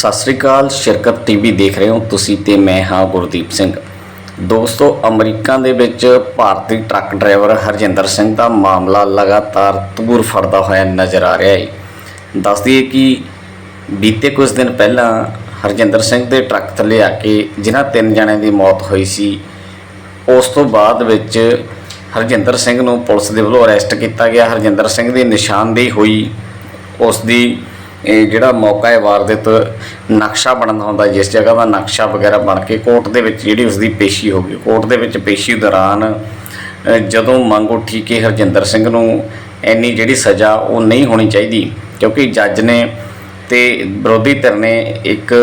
ਸਤਿ ਸ੍ਰੀ ਅਕਾਲ, ਸ਼ਿਰਕਤ ਟੀਵੀ ਦੇਖ ਰਹੇ ਹੋ ਤੁਸੀਂ ਤੇ ਮੈਂ ਹਾਂ ਗੁਰਦੀਪ ਸਿੰਘ। ਦੋਸਤੋ, ਅਮਰੀਕਾ ਦੇ ਵਿੱਚ ਭਾਰਤੀ ਟਰੱਕ ਡਰਾਈਵਰ ਹਰਜਿੰਦਰ ਸਿੰਘ ਦਾ ਮਾਮਲਾ ਲਗਾਤਾਰ ਤੂਰ ਫੜਦਾ ਹੋਇਆ ਨਜ਼ਰ ਆ ਰਿਹਾ ਹੈ। ਦੱਸ ਦਈਏ ਕਿ ਬੀਤੇ ਕੁਝ ਦਿਨ ਪਹਿਲਾਂ ਹਰਜਿੰਦਰ ਸਿੰਘ ਦੇ ਟਰੱਕ ਥੱਲੇ ਆ ਕੇ ਜਿਨ੍ਹਾਂ ਤਿੰਨ ਜਣਿਆਂ ਦੀ ਮੌਤ ਹੋਈ ਸੀ, ਉਸ ਤੋਂ ਬਾਅਦ ਵਿੱਚ ਹਰਜਿੰਦਰ ਸਿੰਘ ਨੂੰ ਪੁਲਿਸ ਦੇ ਵੱਲੋਂ ਅਰੈਸਟ ਕੀਤਾ ਗਿਆ। ਹਰਜਿੰਦਰ ਸਿੰਘ ਦੀ ਨਿਸ਼ਾਨਦੇਹੀ ਹੋਈ, ਉਸ ਦੀ ਇਹ ਜਿਹੜਾ ਮੌਕਾ ਹੈ ਵਾਰਦਾਤ ਨਕਸ਼ਾ ਬਣਦਾ ਹੁੰਦਾ, ਜਿਸ ਜਗ੍ਹਾ ਦਾ ਨਕਸ਼ਾ ਵਗੈਰਾ ਬਣ ਕੇ ਕੋਰਟ ਦੇ ਵਿੱਚ ਜਿਹੜੀ ਉਸ ਦੀ ਪੇਸ਼ੀ ਹੋ ਗਈ, ਕੋਰਟ ਦੇ ਵਿੱਚ ਪੇਸ਼ੀ ਦੌਰਾਨ ਜਦੋਂ ਮੰਗ ਉੱਠੀ ਕਿ ਹਰਜਿੰਦਰ ਸਿੰਘ ਨੂੰ ਇੰਨੀ ਜਿਹੜੀ ਸਜ਼ਾ ਉਹ ਨਹੀਂ ਹੋਣੀ ਚਾਹੀਦੀ, ਕਿਉਂਕਿ ਜੱਜ ਨੇ ਤੇ ਵਿਰੋਧੀ ਧਿਰ ਨੇ ਇੱਕ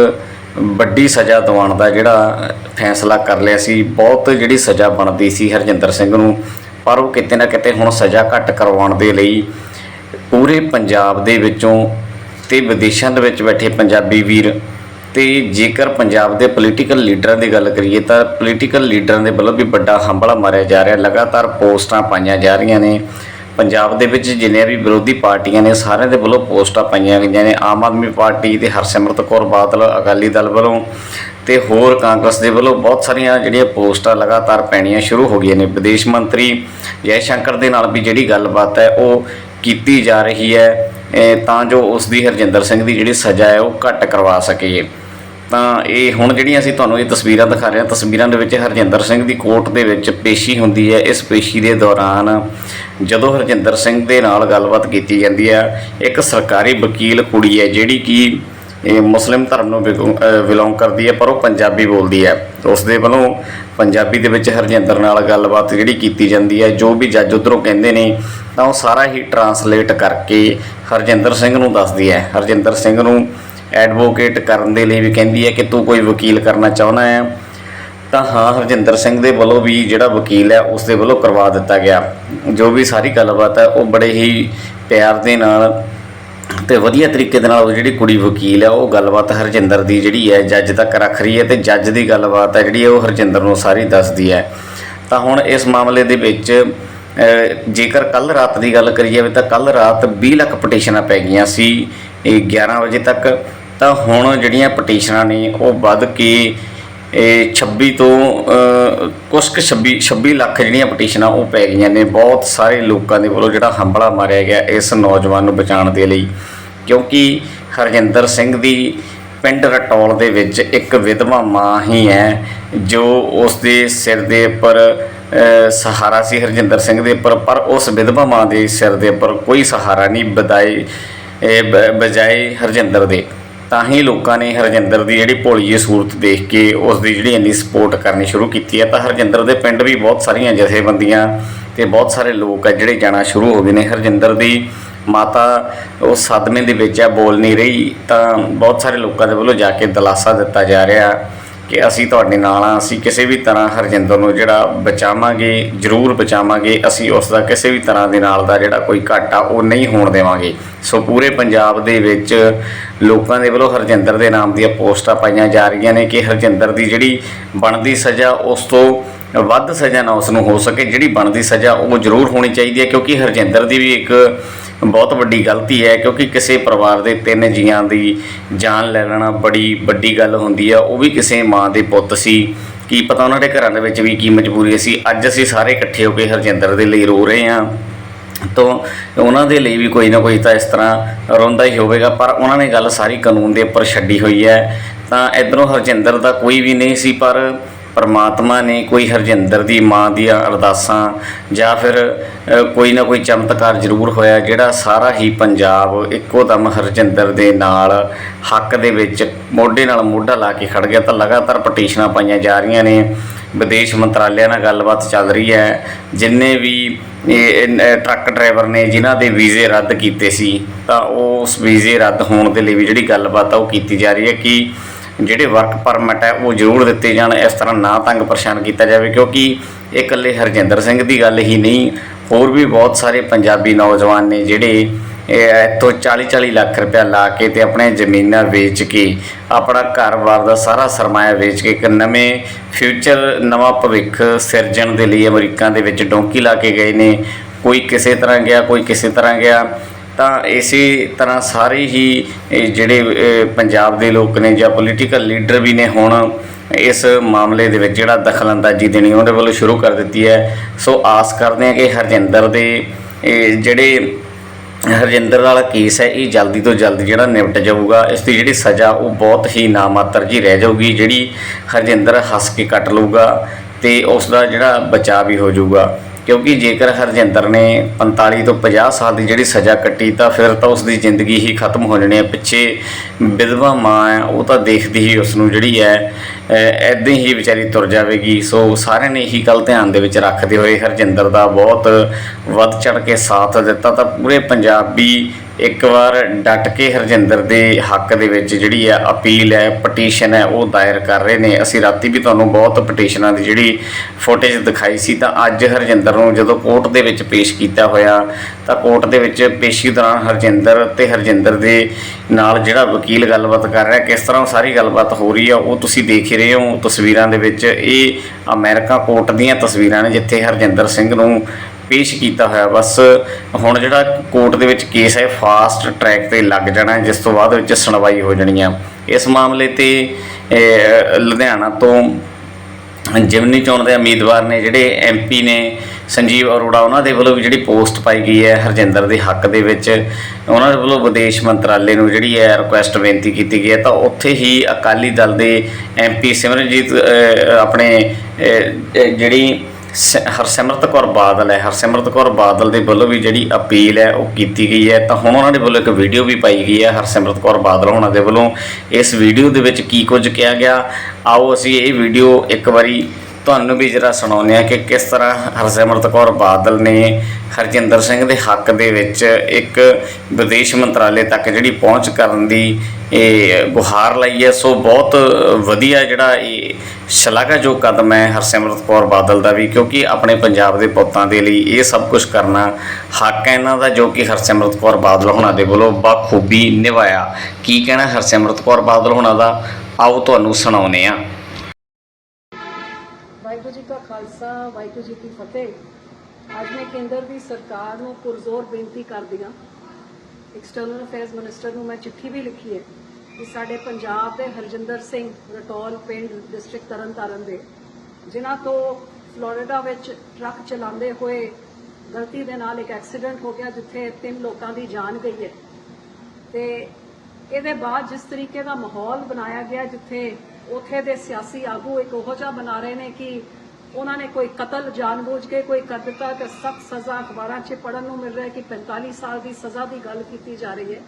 ਵੱਡੀ ਸਜ਼ਾ ਦਿਵਾਉਣ ਦਾ ਜਿਹੜਾ ਫੈਸਲਾ ਕਰ ਲਿਆ ਸੀ, ਬਹੁਤ ਜਿਹੜੀ ਸਜ਼ਾ ਬਣਦੀ ਸੀ ਹਰਜਿੰਦਰ ਸਿੰਘ ਨੂੰ, ਪਰ ਉਹ ਕਿਤੇ ਨਾ ਕਿਤੇ ਹੁਣ ਸਜ਼ਾ ਘੱਟ ਕਰਵਾਉਣ ਦੇ ਲਈ ਪੂਰੇ ਪੰਜਾਬ ਦੇ ਵਿੱਚੋਂ ਤੇ ਵਿਦੇਸ਼ਾਂ ਦੇ ਵਿੱਚ ਬੈਠੇ ਪੰਜਾਬੀ ਵੀਰ ਤੇ ਜੇਕਰ ਪੰਜਾਬ ਦੇ ਪੋਲੀਟੀਕਲ ਲੀਡਰਾਂ ਦੀ ਗੱਲ ਕਰੀਏ ਤਾਂ ਪੋਲੀਟੀਕਲ ਲੀਡਰਾਂ ਦੇ ਵੱਲੋਂ ਵੀ ਵੱਡਾ ਹੰਬਲਾ ਮਾਰਿਆ ਜਾ ਰਿਹਾ, ਲਗਾਤਾਰ ਪੋਸਟਾਂ ਪਾਈਆਂ ਜਾ ਰਹੀਆਂ ਨੇ। ਪੰਜਾਬ ਦੇ ਵਿੱਚ ਜਿੰਨੇ ਵੀ ਵਿਰੋਧੀ ਪਾਰਟੀਆਂ ਨੇ, ਸਾਰਿਆਂ ਦੇ ਵੱਲੋਂ ਪੋਸਟਾਂ ਪਾਈਆਂ ਗਈਆਂ ਨੇ। ਆਮ ਆਦਮੀ ਪਾਰਟੀ ਤੇ ਹਰਸਿਮਰਤ ਕੌਰ ਬਾਦਲ, ਅਕਾਲੀ ਦਲ ਵੱਲੋਂ ਤੇ ਹੋਰ ਕਾਂਗਰਸ ਦੇ ਵੱਲੋਂ ਬਹੁਤ ਸਾਰੀਆਂ ਜਿਹੜੀਆਂ ਪੋਸਟਾਂ ਲਗਾਤਾਰ ਪੈਣੀਆਂ ਸ਼ੁਰੂ ਹੋ ਗਈਆਂ ਨੇ। ਵਿਦੇਸ਼ ਮੰਤਰੀ ਜੈ ਸ਼ੰਕਰ ਦੇ ਨਾਲ ਵੀ ਜਿਹੜੀ ਗੱਲਬਾਤ ਹੈ, ਉਹ ਕੀਤੀ ਜਾ ਰਹੀ ਹੈ। ਤਾਂ ਜੋ ਉਸ ਦੀ ਹਰਜਿੰਦਰ ਸਿੰਘ ਦੀ ਜਿਹੜੀ ਸਜ਼ਾ ਹੈ ਉਹ ਘੱਟ ਕਰਵਾ ਸਕੀਏ ਤਾਂ ਇਹ ਹੁਣ ਜਿਹੜੀਆਂ ਅਸੀਂ ਤੁਹਾਨੂੰ ਇਹ ਤਸਵੀਰਾਂ ਦਿਖਾ ਰਹੇ ਹਾਂ, ਤਸਵੀਰਾਂ ਦੇ ਵਿੱਚ ਹਰਜਿੰਦਰ ਸਿੰਘ ਦੀ ਕੋਰਟ ਦੇ ਵਿੱਚ ਪੇਸ਼ੀ ਹੁੰਦੀ ਹੈ। ਇਸ ਪੇਸ਼ੀ ਦੇ ਦੌਰਾਨ ਜਦੋਂ ਹਰਜਿੰਦਰ ਸਿੰਘ ਦੇ ਨਾਲ ਗੱਲਬਾਤ ਕੀਤੀ ਜਾਂਦੀ ਹੈ, ਇੱਕ ਸਰਕਾਰੀ ਵਕੀਲ ਕੁੜੀ ਹੈ ਜਿਹੜੀ ਕਿ ਇਹ ਮੁਸਲਿਮ ਧਰਮ ਨੂੰ ਬਿਲੋਂਗ ਕਰਦੀ ਹੈ, ਪਰ ਉਹ ਪੰਜਾਬੀ ਬੋਲਦੀ ਹੈ। ਉਸ ਦੇ ਵੱਲੋਂ ਪੰਜਾਬੀ ਦੇ ਵਿੱਚ ਹਰਜਿੰਦਰ ਨਾਲ ਗੱਲਬਾਤ ਜਿਹੜੀ ਕੀਤੀ ਜਾਂਦੀ ਹੈ, ਜੋ ਵੀ ਜੱਜ ਉਧਰੋਂ ਕਹਿੰਦੇ ਨੇ, ਤਾਂ ਉਹ ਸਾਰਾ ਹੀ ਟਰਾਂਸਲੇਟ ਕਰਕੇ ਹਰਜਿੰਦਰ ਸਿੰਘ ਨੂੰ ਦੱਸਦੀ ਹੈ। ਹਰਜਿੰਦਰ ਸਿੰਘ ਨੂੰ ਐਡਵੋਕੇਟ ਕਰਨ ਦੇ ਲਈ ਵੀ ਕਹਿੰਦੀ ਹੈ ਕਿ ਤੂੰ ਕੋਈ ਵਕੀਲ ਕਰਨਾ ਚਾਹੁੰਦਾ ਹੈ, ਤਾਂ ਹਾਂ, ਹਰਜਿੰਦਰ ਸਿੰਘ ਦੇ ਵੱਲੋਂ ਵੀ ਜਿਹੜਾ ਵਕੀਲ ਹੈ ਉਸ ਦੇ ਵੱਲੋਂ ਕਰਵਾ ਦਿੱਤਾ ਗਿਆ। ਜੋ ਵੀ ਸਾਰੀ ਗੱਲਬਾਤ ਹੈ, ਉਹ ਬੜੇ ਹੀ ਪਿਆਰ ਦੇ ਨਾਲ ਤੇ ਵਧੀਆ ਤਰੀਕੇ ਦੇ ਨਾਲ ਉਹ ਜਿਹੜੀ ਕੁੜੀ ਵਕੀਲ ਹੈ ਉਹ ਗੱਲਬਾਤ ਹਰਜਿੰਦਰ ਦੀ ਜਿਹੜੀ ਹੈ, ਜੱਜ ਤੱਕ ਰੱਖ ਰਹੀ ਹੈ ਤੇ ਜੱਜ ਦੀ ਗੱਲਬਾਤ ਹੈ ਜਿਹੜੀ, ਉਹ ਹਰਜਿੰਦਰ ਨੂੰ ਸਾਰੀ ਦੱਸਦੀ ਹੈ। ਤਾਂ ਹੁਣ ਇਸ ਮਾਮਲੇ ਦੇ ਵਿੱਚ ਜੇਕਰ ਕੱਲ ਰਾਤ ਦੀ ਗੱਲ ਕਰੀ ਜਾਵੇ ਤਾਂ ਕੱਲ ਰਾਤ 20 ਲੱਖ ਪਟੀਸ਼ਨਾਂ ਪੈ ਗਈਆਂ ਸੀ, ਇਹ 11 ਵਜੇ ਤੱਕ। ਤਾਂ ਹੁਣ ਜਿਹੜੀਆਂ ਪਟੀਸ਼ਨਾਂ ਨੇ, ਉਹ ਵੱਧ ਕੇ ਇਹ 26 ਤੋਂ ਅਹ, ਕੁਛ ਕੁ 26 26 ਲੱਖ ਜਿਹੜੀਆਂ ਪਟੀਸ਼ਨਾਂ ਉਹ ਪੈ ਗਈਆਂ ਨੇ। ਬਹੁਤ ਸਾਰੇ ਲੋਕਾਂ ਦੇ ਵੱਲੋਂ ਜਿਹੜਾ ਹੰਬਲਾ ਮਾਰਿਆ ਗਿਆ ਇਸ ਨੌਜਵਾਨ ਨੂੰ ਬਚਾਉਣ ਦੇ ਲਈ। ਕਿਉਂਕਿ ਹਰਜਿੰਦਰ ਸਿੰਘ ਦੀ ਪਿੰਡ ਰਟੌਲ ਦੇ ਵਿੱਚ ਇੱਕ ਵਿਧਵਾ ਮਾਂ ਹੀ ਹੈ ਜੋ ਉਸ ਦੇ ਸਿਰ ਦੇ ਉੱਪਰ ਸਹਾਰਾ ਸੀ ਹਰਜਿੰਦਰ ਸਿੰਘ ਦੇ ਉੱਪਰ। ਪਰ ਉਸ ਵਿਧਵਾ ਮਾਂ ਦੇ ਸਿਰ ਦੇ ਉੱਪਰ ਕੋਈ ਸਹਾਰਾ ਨਹੀਂ ਬਦਾਈ ਬਜਾਏ ਹਰਜਿੰਦਰ ਦੇ। ਤਾਂ ਹੀ ਲੋਕਾਂ ਨੇ ਹਰਜਿੰਦਰ ਦੀ ਜਿਹੜੀ ਭੋਲੀ ਜਿਹੀ ਸੂਰਤ ਦੇਖ ਕੇ ਉਸ ਦੀ ਜਿਹੜੀ ਇੰਨੀ ਸਪੋਰਟ ਕਰਨੀ ਸ਼ੁਰੂ ਕੀਤੀ ਹੈ। ਤਾਂ ਹਰਜਿੰਦਰ ਦੇ ਪਿੰਡ ਵੀ ਬਹੁਤ ਸਾਰੀਆਂ ਜਥੇਬੰਦੀਆਂ ਤੇ ਬਹੁਤ ਸਾਰੇ ਲੋਕ ਆ ਜਿਹੜੇ ਜਾਣਾ ਸ਼ੁਰੂ ਹੋ ਗਏ ਨੇ। ਹਰਜਿੰਦਰ ਦੀ ਮਾਤਾ ਉਹ ਸਦਮੇ ਦੇ ਵਿੱਚ ਆ, ਬੋਲ ਨਹੀਂ ਰਹੀ ਤਾਂ ਬਹੁਤ ਸਾਰੇ ਲੋਕਾਂ ਦੇ ਵੱਲੋਂ ਜਾ ਕੇ ਦਿਲਾਸਾ ਦਿੱਤਾ ਜਾ ਰਿਹਾ। ਕਿ ਅਸੀਂ ਤੁਹਾਡੇ ਨਾਲ ਆ ਅਸੀਂ ਕਿਸੇ ਵੀ ਤਰ੍ਹਾਂ ਹਰਜਿੰਦਰ ਨੂੰ ਜਿਹੜਾ ਬਚਾਵਾਂਗੇ, ਜ਼ਰੂਰ ਬਚਾਵਾਂਗੇ, ਅਸੀਂ ਉਸ ਦਾ ਕਿਸੇ ਵੀ ਤਰ੍ਹਾਂ ਦੇ ਨਾਲ ਦਾ ਜਿਹੜਾ ਕੋਈ ਘਾਟਾ ਉਹ ਨਹੀਂ ਹੋਣ ਦੇਵਾਂਗੇ। ਸੋ ਪੂਰੇ ਪੰਜਾਬ ਦੇ ਵਿੱਚ ਲੋਕਾਂ ਦੇ ਵੱਲੋਂ ਹਰਜਿੰਦਰ ਦੇ ਨਾਮ ਦੀਆਂ ਪੋਸਟਾਂ ਪਾਈਆਂ ਜਾ ਰਹੀਆਂ ਨੇ ਕਿ ਹਰਜਿੰਦਰ ਦੀ ਜਿਹੜੀ ਬਣਦੀ ਸਜ਼ਾ, ਉਸ ਤੋਂ ਵੱਧ ਸਜ਼ਾ ਨਾ ਉਸ ਨੂੰ ਹੋ ਸਕੇ। ਜਿਹੜੀ ਬਣਦੀ ਸਜ਼ਾ ਉਹ ਜ਼ਰੂਰ ਹੋਣੀ ਚਾਹੀਦੀ ਹੈ ਕਿਉਂਕਿ ਹਰਜਿੰਦਰ ਦੀ ਵੀ ਇੱਕ ਬਹੁਤ ਵੱਡੀ ਗਲਤੀ ਹੈ, ਕਿਉਂਕਿ ਕਿਸੇ ਪਰਿਵਾਰ ਦੇ ਤਿੰਨ ਜੀਆਂ ਦੀ ਜਾਨ ਲੈ ਲੈਣਾ ਬੜੀ ਵੱਡੀ ਗੱਲ ਹੁੰਦੀ ਆ। ਉਹ ਵੀ ਕਿਸੇ ਮਾਂ ਦੇ ਪੁੱਤ ਸੀ। ਕੀ ਪਤਾ ਉਹਨਾਂ ਦੇ ਘਰਾਂ ਦੇ ਵਿੱਚ ਵੀ ਕੀ ਮਜਬੂਰੀ ਸੀ। ਅੱਜ ਅਸੀਂ ਸਾਰੇ ਇਕੱਠੇ ਹੋ ਕੇ ਹਰਜਿੰਦਰ ਦੇ ਲਈ ਰੋ ਰਹੇ ਹਾਂ। ਤੋਂ ਉਹਨਾਂ ਦੇ ਲਈ ਵੀ ਕੋਈ ਨਾ ਕੋਈ ਤਾਂ ਇਸ ਤਰ੍ਹਾਂ ਰੋਂਦਾ ਹੀ ਹੋਵੇਗਾ, ਪਰ ਉਹਨਾਂ ਨੇ ਗੱਲ ਸਾਰੀ ਕਾਨੂੰਨ ਦੇ ਉੱਪਰ ਛੱਡੀ ਹੋਈ ਹੈ। ਤਾਂ ਇਧਰੋਂ ਹਰਜਿੰਦਰ ਦਾ ਕੋਈ ਵੀ ਨਹੀਂ ਸੀ, ਪਰ ਪਰਮਾਤਮਾ ਨੇ ਕੋਈ ਹਰਜਿੰਦਰ ਦੀ ਮਾਂ ਦੀਆਂ ਅਰਦਾਸਾਂ ਜਾਂ ਫਿਰ ਕੋਈ ਨਾ ਕੋਈ ਚਮਤਕਾਰ ਜ਼ਰੂਰ ਹੋਇਆ ਜਿਹੜਾ ਸਾਰਾ ਹੀ ਪੰਜਾਬ ਇੱਕੋ ਦਮ ਹਰਜਿੰਦਰ ਦੇ ਨਾਲ ਹੱਕ ਦੇ ਵਿੱਚ ਮੋਢੇ ਨਾਲ ਮੋਢਾ ਲਾ ਕੇ ਖੜ ਗਿਆ। ਤਾਂ ਲਗਾਤਾਰ ਪਟੀਸ਼ਨਾਂ ਪਾਈਆਂ ਜਾ ਰਹੀਆਂ ਨੇ। ਵਿਦੇਸ਼ ਮੰਤਰਾਲਿਆਂ ਨਾਲ ਗੱਲਬਾਤ ਚੱਲ ਰਹੀ ਹੈ। ਜਿੰਨੇ ਵੀ ਟਰੱਕ ਡਰਾਈਵਰ ਨੇ ਜਿਨ੍ਹਾਂ ਦੇ ਵੀਜ਼ੇ ਰੱਦ ਕੀਤੇ ਸੀ, ਤਾਂ ਉਸ ਵੀਜ਼ੇ ਰੱਦ ਹੋਣ ਦੇ ਲਈ ਵੀ ਜਿਹੜੀ ਗੱਲਬਾਤ ਆ ਉਹ ਕੀਤੀ ਜਾ ਰਹੀ ਹੈ ਕਿ ਜਿਹੜੇ ਵਰਕ ਪਰਮਿਟ ਹੈ, ਉਹ ਜ਼ਰੂਰ ਦਿੱਤੇ ਜਾਣ। ਇਸ ਤਰ੍ਹਾਂ ਨਾ ਤੰਗ ਪਰੇਸ਼ਾਨ ਕੀਤਾ ਜਾਵੇ, ਕਿਉਂਕਿ ਇਹ ਇਕੱਲੇ ਹਰਜਿੰਦਰ ਸਿੰਘ ਦੀ ਗੱਲ ਹੀ ਨਹੀਂ, ਹੋਰ ਵੀ ਬਹੁਤ ਸਾਰੇ ਪੰਜਾਬੀ ਨੌਜਵਾਨ ਨੇ ਜਿਹੜੇ, ਇਹ ਇੱਥੋਂ 40-40 ਲੱਖ ਰੁਪਇਆ ਲਾ ਕੇ ਤੇ ਆਪਣੇ ਜ਼ਮੀਨਾਂ ਵੇਚ ਕੇ, ਆਪਣਾ ਘਰ-ਬਾਰ ਦਾ ਸਾਰਾ ਸਰਮਾਇਆ ਵੇਚ ਕੇ ਇੱਕ ਨਵੇਂ ਫਿਊਚਰ ਨਵਾਂ ਭਵਿੱਖ ਸਿਰਜਣ ਦੇ ਲਈ ਅਮਰੀਕਾ ਦੇ ਵਿੱਚ ਡੋਂਕੀ ਲਾ ਕੇ ਗਏ ਨੇ। ਕੋਈ ਕਿਸੇ ਤਰ੍ਹਾਂ ਗਿਆ, ਕੋਈ ਕਿਸੇ ਤਰ੍ਹਾਂ ਗਿਆ। ਤਾਂ ਇਸੇ ਤਰ੍ਹਾਂ ਸਾਰੇ ਹੀ ਜਿਹੜੇ ਪੰਜਾਬ ਦੇ ਲੋਕ ਨੇ ਜਾਂ ਪੋਲੀਟੀਕਲ ਲੀਡਰ ਵੀ ਨੇ ਹੁਣ ਇਸ ਮਾਮਲੇ ਦੇ ਵਿੱਚ ਜਿਹੜਾ ਦਖਲਅੰਦਾਜ਼ੀ ਦੇਣੀ ਉਹਦੇ ਵੱਲੋਂ ਸ਼ੁਰੂ ਕਰ ਦਿੱਤੀ ਹੈ। ਸੋ ਆਸ ਕਰਦੇ ਹਾਂ ਕਿ ਹਰਜਿੰਦਰ ਦੇ ਜਿਹੜੇ ਹਰਜਿੰਦਰ ਵਾਲਾ ਕੇਸ ਹੈ, ਇਹ ਜਲਦੀ ਤੋਂ ਜਲਦੀ ਜਿਹੜਾ ਨਿਪਟ ਜਾਊਗਾ, ਇਸ ਦੀ ਜਿਹੜੀ ਸਜ਼ਾ ਉਹ ਬਹੁਤ ਹੀ ਨਾਮਾਤਰ ਜੀ ਰਹਿ ਜਾਊਗੀ, ਜਿਹੜੀ ਹਰਜਿੰਦਰ ਹੱਸ ਕੇ ਕੱਟ ਲਊਗਾ ਤੇ ਉਸ ਦਾ ਜਿਹੜਾ ਬਚਾਅ ਵੀ ਹੋ ਜਾਊਗਾ। ਕਿਉਂਕਿ ਜੇਕਰ ਹਰਜਿੰਦਰ ਨੇ 45 ਤੋਂ 50 ਸਾਲ ਦੀ ਜਿਹੜੀ ਸਜ਼ਾ ਕੱਟੀ, ਤਾਂ ਫਿਰ ਤਾਂ ਉਸ ਦੀ ਜ਼ਿੰਦਗੀ ਹੀ ਖਤਮ ਹੋ ਜਾਣੀ ਹੈ। ਪਿੱਛੇ ਵਿਧਵਾ ਮਾਂ ਹੈ, ਉਹ ਤਾਂ ਦੇਖਦੀ ਹੀ ਉਸ ਨੂੰ ਜਿਹੜੀ ਹੈ ਐਦਾਂ ਹੀ ਵਿਚਾਰੀ ਤੁਰ ਜਾਵੇਗੀ। ਸੋ ਸਾਰਿਆਂ ਨੇ ਇਹੀ ਗੱਲ ਧਿਆਨ ਦੇ ਵਿੱਚ ਰੱਖਦੇ ਹੋਏ ਹਰਜਿੰਦਰ ਦਾ ਬਹੁਤ ਵੱਧ ਚੜ ਕੇ ਸਾਥ ਦਿੱਤਾ। ਤਾਂ ਪੂਰੇ ਪੰਜਾਬੀ ਇੱਕ ਵਾਰ ਡਟ ਕੇ ਹਰਜਿੰਦਰ ਦੇ ਹੱਕ ਦੇ ਵਿੱਚ ਜਿਹੜੀ ਹੈ ਅਪੀਲ ਹੈ ਪਟੀਸ਼ਨ ਹੈ, ਉਹ ਦਾਇਰ ਕਰ ਰਹੇ ਨੇ। ਅਸੀਂ ਰਾਤੀ ਵੀ ਤੁਹਾਨੂੰ ਬਹੁਤ ਪਟੀਸ਼ਨਾਂ ਦੀ ਜਿਹੜੀ ਫੁਟੇਜ ਦਿਖਾਈ ਸੀ, ਤਾਂ ਅੱਜ ਹਰਜਿੰਦਰ ਨੂੰ ਜਦੋਂ ਕੋਰਟ ਦੇ ਵਿੱਚ ਪੇਸ਼ ਕੀਤਾ ਹੋਇਆ, ਤਾਂ ਕੋਰਟ ਦੇ ਵਿੱਚ ਪੇਸ਼ੀ ਦੌਰਾਨ ਹਰਜਿੰਦਰ ਤੇ ਹਰਜਿੰਦਰ ਦੇ ਨਾਲ ਜਿਹੜਾ ਵਕੀਲ ਗੱਲਬਾਤ ਕਰ ਰਿਹਾ, ਕਿਸ ਤਰ੍ਹਾਂ ਸਾਰੀ ਗੱਲਬਾਤ ਹੋ ਰਹੀ ਆ, ਉਹ ਤੁਸੀਂ ਦੇਖ ਰਹੇ ਹੋ ਤਸਵੀਰਾਂ ਦੇ ਵਿੱਚ, ਇਹ ਅਮਰੀਕਾ ਕੋਰਟ ਦੀਆਂ ਤਸਵੀਰਾਂ ਨੇ ਜਿੱਥੇ ਹਰਜਿੰਦਰ ਸਿੰਘ ਨੂੰ ਪੇਸ਼ ਕੀਤਾ ਹੋਇਆ। ਬਸ ਹੁਣ ਜਿਹੜਾ ਕੋਰਟ ਦੇ ਵਿੱਚ ਕੇਸ ਹੈ, ਫਾਸਟ ਟਰੈਕ ਤੇ ਲੱਗ ਜਾਣਾ, ਜਿਸ ਤੋਂ ਬਾਅਦ ਵਿੱਚ ਸੁਣਵਾਈ ਹੋ ਜਾਣੀ ਆ। ਇਸ ਮਾਮਲੇ ਤੇ ਲੁਧਿਆਣਾ ਤੋਂ ਜਿਮਨੀ ਚੋਣ ਦੇ ਉਮੀਦਵਾਰ ਨੇ ਜਿਹੜੇ ਐਮਪੀ ਨੇ ਸੰਜੀਵ ਅਰੋੜਾ, ਉਹਨਾਂ ਦੇ ਵੱਲੋਂ ਵੀ ਜਿਹੜੀ ਪੋਸਟ ਪਾਈ ਗਈ ਹੈ ਹਰਜਿੰਦਰ ਦੇ ਹੱਕ ਦੇ ਵਿੱਚ। ਉਹਨਾਂ ਦੇ ਵੱਲੋਂ ਵਿਦੇਸ਼ ਮੰਤਰਾਲੇ ਨੂੰ ਜਿਹੜੀ ਹੈ ਰਿਕੁਐਸਟ ਬੇਨਤੀ ਕੀਤੀ ਗਈ ਹੈ। ਤਾਂ ਉੱਥੇ ਹੀ ਅਕਾਲੀ ਦਲ ਦੇ ਐਮਪੀ ਸਿਮਰਨਜੀਤ ਆਪਣੇ ਜਿਹੜੀ ਸ- ਹਰਸਿਮਰਤ ਕੌਰ ਬਾਦਲ ਹੈ। ਹਰਸਿਮਰਤ ਕੌਰ ਬਾਦਲ ਦੇ ਵੱਲੋਂ ਵੀ ਜਿਹੜੀ ਅਪੀਲ ਹੈ, ਉਹ ਕੀਤੀ ਗਈ ਹੈ। ਤਾਂ ਹੁਣ ਉਹਨਾਂ ਦੇ ਵੱਲੋਂ ਇੱਕ ਵੀਡੀਓ ਵੀ ਪਾਈ ਗਈ ਹੈ ਹਰਸਿਮਰਤ ਕੌਰ ਬਾਦਲ ਹੋਣਾ ਦੇ ਵੱਲੋਂ। ਇਸ ਵੀਡੀਓ ਦੇ ਵਿੱਚ ਕੀ ਕੁਝ ਕਿਹਾ ਗਿਆ? ਆਓ ਅਸੀਂ ਇਹ ਵੀਡੀਓ ਇੱਕ ਵਾਰੀ ਤੁਹਾਨੂੰ ਵੀ ਜਰਾ ਸੁਣਾਉਂਦੇ ਹਾਂ ਕਿ ਕਿਸ ਤਰ੍ਹਾਂ ਹਰਸਿਮਰਤ ਕੌਰ ਬਾਦਲ ਨੇ ਹਰਜਿੰਦਰ ਸਿੰਘ ਦੇ ਹੱਕ ਦੇ ਵਿੱਚ ਇੱਕ ਵਿਦੇਸ਼ ਮੰਤਰਾਲੇ ਤੱਕ ਜਿਹੜੀ ਪਹੁੰਚ ਕਰਨ ਦੀ ਇਹ ਗੁਹਾਰ ਲਈ ਹੈ। ਸੋ ਬਹੁਤ ਵਧੀਆ ਜਿਹੜਾ ਇਹ ਸ਼ਲਾਘਾਯੋਗ ਕਦਮ ਹੈ ਹਰਸਿਮਰਤ ਕੌਰ ਬਾਦਲ ਦਾ ਵੀ, ਕਿਉਂਕਿ ਆਪਣੇ ਪੰਜਾਬ ਦੇ ਪੁੱਤਾਂ ਦੇ ਲਈ ਇਹ ਸਭ ਕੁਝ ਕਰਨਾ ਹੱਕ ਹੈ। ਇਹਨਾਂ ਦਾ ਜੋ ਕਿ ਹਰਸਿਮਰਤ ਕੌਰ ਬਾਦਲ ਹੋਣਾ ਦੇ ਵੱਲੋਂ ਬਖੂਬੀ ਨਿਭਾਇਆ। ਕੀ ਕਹਿਣਾ ਹਰਸਿਮਰਤ ਕੌਰ ਬਾਦਲ ਹੋਣਾ ਦਾ? ਆਓ ਤੁਹਾਨੂੰ ਸੁਣਾਉਂਦੇ ਹਾਂ। ਵਾਹਿਗੁਰੂ ਜੀ ਕਾ ਖਾਲਸਾ, ਵਾਹਿਗੁਰੂ ਜੀ ਕੀ ਫਤਿਹ। ਅੱਜ ਮੈਂ ਕੇਂਦਰ ਦੀ ਸਰਕਾਰ ਨੂੰ ਪੁਰਜ਼ੋਰ ਬੇਨਤੀ ਕਰਦੀ ਹਾਂ। ਐਕਸਟਰਨਲ ਅਫੇਅਰਸ ਮਿਨਿਸਟਰ ਨੂੰ ਮੈਂ ਚਿੱਠੀ ਵੀ ਲਿਖੀ ਹੈ ਕਿ ਸਾਡੇ ਪੰਜਾਬ ਦੇ ਹਰਜਿੰਦਰ ਸਿੰਘ ਰਟੌਲ ਪਿੰਡ ਡਿਸਟ੍ਰਿਕਟ ਤਰਨਤਾਰਨ ਦੇ, ਜਿਨ੍ਹਾਂ ਤੋਂ ਫਲੋਰੀਡਾ ਵਿੱਚ ਟਰੱਕ ਚਲਾਉਂਦੇ ਹੋਏ ਗਲਤੀ ਦੇ ਨਾਲ ਇੱਕ ਐਕਸੀਡੈਂਟ ਹੋ ਗਿਆ ਜਿੱਥੇ ਤਿੰਨ ਲੋਕਾਂ ਦੀ ਜਾਨ ਗਈ ਹੈ। ਤੇ ਇਹਦੇ ਬਾਅਦ ਜਿਸ ਤਰੀਕੇ ਦਾ ਮਾਹੌਲ ਬਣਾਇਆ ਗਿਆ ਜਿੱਥੇ ਉਥੇ ਦੇ ਸਿਆਸੀ ਆਗੂ ਇੱਕ ਉਹੋ ਜਿਹਾ ਬਣਾ ਰਹੇ ਨੇ ਕਿ ਉਹਨਾਂ ਨੇ ਕੋਈ ਕਤਲ ਜਾਣਬੁੱਝ ਕੇ ਕੋਈ ਕਰ ਦਿੱਤਾ ਤੇ ਸਖਤ ਸਜ਼ਾ ਅਖਬਾਰਾਂ 'ਚ ਪੜਨ ਨੂੰ ਮਿਲ ਰਿਹਾ ਕਿ 45 ਸਾਲ ਦੀ ਸਜ਼ਾ ਦੀ ਗੱਲ ਕੀਤੀ ਜਾ ਰਹੀ ਹੈ।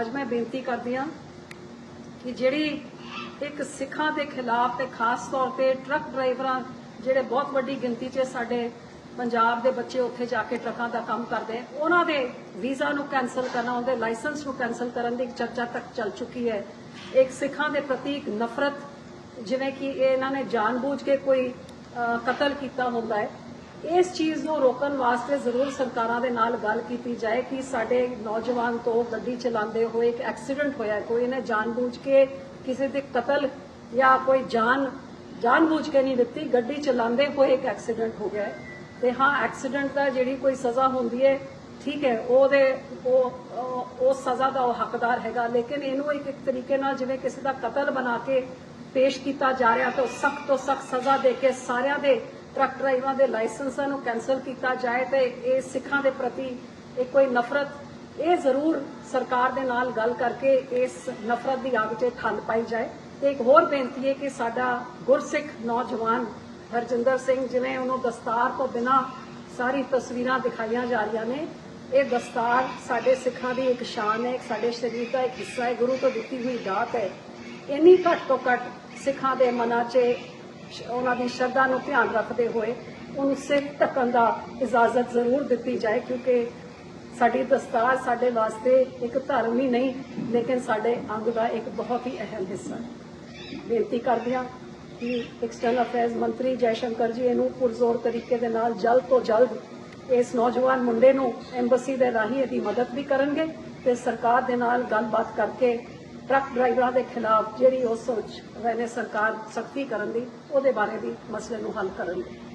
ਅੱਜ ਮੈਂ ਬੇਨਤੀ ਕਰਦੀ ਹਾਂ ਕਿ ਜਿਹੜੀ ਇੱਕ ਸਿੱਖਾਂ ਦੇ ਖਿਲਾਫ ਤੇ ਖਾਸ ਤੌਰ ਤੇ ਟਰੱਕ ਡਰਾਈਵਰਾਂ ਜਿਹੜੇ ਬਹੁਤ ਵੱਡੀ ਗਿਣਤੀ 'ਚ ਸਾਡੇ ਪੰਜਾਬ ਦੇ ਬੱਚੇ ਉੱਥੇ ਜਾ ਕੇ ਟਰੱਕਾਂ ਦਾ ਕੰਮ ਕਰਦੇ ਆ, ਉਹਨਾਂ ਦੇ ਵੀਜ਼ਾ ਨੂੰ ਕੈਨਸਲ ਕਰਨਾ ਉਹਦੇ ਲਾਇਸੈਂਸ ਨੂੰ ਕੈਨਸਲ ਕਰਨ ਦੀ ਚਰਚਾ ਤੱਕ ਚੱਲ ਚੁੱਕੀ ਹੈ। ਇੱਕ ਸਿੱਖਾਂ ਦੇ ਪ੍ਰਤੀ ਇੱਕ ਨਫ਼ਰਤ ਜਿਵੇਂ ਕਿ ਇਹਨਾਂ ਨੇ ਜਾਣਬੁੱਝ ਕੇ ਕੋਈ ਕਤਲ ਕੀਤਾ ਹੁੰਦਾ ਹੈ। ਇਸ ਚੀਜ਼ ਨੂੰ ਰੋਕਣ ਵਾਸਤੇ ਜ਼ਰੂਰ ਸਰਕਾਰਾਂ ਦੇ ਨਾਲ ਗੱਲ ਕੀਤੀ ਜਾਏ ਕਿ ਸਾਡੇ ਨੌਜਵਾਨ ਤੋਂ ਗੱਡੀ ਚਲਾਉਂਦੇ ਹੋਏ ਇੱਕ ਐਕਸੀਡੈਂਟ ਹੋਇਆ ਕੋਈ ਨੇ ਜਾਣਬੁੱਝ ਕੇ ਕਿਸੇ ਦੇ ਕਤਲ ਜਾਂ ਕੋਈ ਜਾਨ, ਜਾਣਬੁੱਝ ਕੇ ਨਹੀਂ ਦਿੱਤੀ, ਗੱਡੀ ਚਲਾਉਂਦੇ ਹੋਏ ਇੱਕ ਐਕਸੀਡੈਂਟ ਹੋ ਗਿਆ ਤੇ ਹਾਂ, ਐਕਸੀਡੈਂਟ ਦਾ ਜਿਹੜੀ ਕੋਈ ਸਜ਼ਾ ਹੁੰਦੀ ਹੈ, ਠੀਕ ਹੈ, ਉਹਦੇ, ਉਹ ਉਸ ਸਜ਼ਾ ਦਾ ਉਹ ਹੱਕਦਾਰ ਹੈਗਾ। ਲੇਕਿਨ ਇਹਨੂੰ ਇੱਕ ਇੱਕ ਤਰੀਕੇ ਨਾਲ ਜਿਵੇਂ ਕਿਸੇ ਦਾ ਕਤਲ ਬਣਾ ਕੇ ਪੇਸ਼ ਕੀਤਾ ਜਾ ਰਿਹਾ ਤਾਂ ਸਖਤ ਤੋਂ ਸਖਤ ਸਜ਼ਾ ਦੇ ਕੇ ਸਾਰਿਆਂ ਦੇ ਟਰੱਕ ਡਰਾਈਵਰਾਂ ਦੇ ਲਾਇਸੈਂਸਾਂ ਨੂੰ ਕੈਨਸਲ ਕੀਤਾ ਜਾਏ ਤੇ ਇਹ ਸਿੱਖਾਂ ਦੇ ਪ੍ਰਤੀ ਇਹ ਕੋਈ ਨਫ਼ਰਤ, ਇਹ ਜ਼ਰੂਰ ਸਰਕਾਰ ਦੇ ਨਾਲ ਗੱਲ ਕਰਕੇ ਇਸ ਨਫ਼ਰਤ ਦੀ ਆਗ 'ਤੇ ਠੱਲ ਪਾਈ ਜਾਏ। ਤੇ ਇੱਕ ਹੋਰ ਬੇਨਤੀ ਹੈ ਕਿ ਸਾਡਾ ਗੁਰਸਿੱਖ ਨੌਜਵਾਨ ਹਰਜਿੰਦਰ ਸਿੰਘ, ਜਿਵੇਂ ਉਹਨੂੰ ਦਸਤਾਰ ਤੋਂ ਬਿਨਾ ਸਾਰੀ ਤਸਵੀਰਾਂ ਦਿਖਾਈਆਂ ਜਾ ਰਹੀਆਂ ਨੇ, ਇਹ ਦਸਤਾਰ ਸਾਡੇ ਸਿੱਖਾਂ ਦੀ ਇੱਕ ਸ਼ਾਨ ਹੈ, ਸਾਡੇ ਸਰੀਰ ਦਾ ਇੱਕ ਹਿੱਸਾ ਹੈ, ਗੁਰੂ ਤੋਂ ਦਿੱਤੀ ਹੋਈ ਦਾਤ ਹੈ। ਇੰਨੀ ਘੱਟ ਤੋਂ ਘੱਟ ਸਿੱਖਾਂ ਦੇ ਮਨਾਂ 'ਚ ਉਹਨਾਂ ਦੀ ਸ਼ਰਧਾ ਨੂੰ ਧਿਆਨ ਰੱਖਦੇ ਹੋਏ ਉਹਨੂੰ ਸਿਰ ਢੱਕਣ ਦਾ ਇਜਾਜ਼ਤ ਜ਼ਰੂਰ ਦਿੱਤੀ ਜਾਏ, ਕਿਉਂਕਿ ਸਾਡੀ ਦਸਤਾਰ ਸਾਡੇ ਵਾਸਤੇ ਇੱਕ ਧਰਮ ਹੀ ਨਹੀਂ, ਲੇਕਿਨ ਸਾਡੇ ਅੰਗ ਦਾ ਇੱਕ ਬਹੁਤ ਹੀ ਅਹਿਮ ਹਿੱਸਾ ਹੈ। ਬੇਨਤੀ ਕਰਦੇ ਹਾਂ ਕਿ ਐਕਸਟਰਨਲ ਅਫੇਅਰਸ ਮੰਤਰੀ ਜੈ ਸ਼ੰਕਰ ਜੀ ਇਹਨੂੰ ਪੁਰਜ਼ੋਰ ਤਰੀਕੇ ਦੇ ਨਾਲ ਜਲਦ ਤੋਂ ਜਲਦ ਇਸ ਨੌਜਵਾਨ ਮੁੰਡੇ ਨੂੰ ਐਮਬੈਸੀ ਦੇ ਰਾਹੀਂ ਇਹਦੀ ਮਦਦ ਵੀ ਕਰਨਗੇ ਤੇ ਸਰਕਾਰ ਦੇ ਨਾਲ ਗੱਲਬਾਤ ਕਰਕੇ ਟਰੱਕ ਡਰਾਈਵਰਾਂ ਦੇ ਖਿਲਾਫ ਜਿਹੜੀ ਉਹ ਸੋਚ ਰਹੇ ਨੇ ਸਰਕਾਰ ਸਖਤੀ ਕਰਨ ਦੀ, ਉਹਦੇ ਬਾਰੇ ਵੀ ਮਸਲੇ ਨੂੰ ਹੱਲ ਕਰਨ ਦੀ।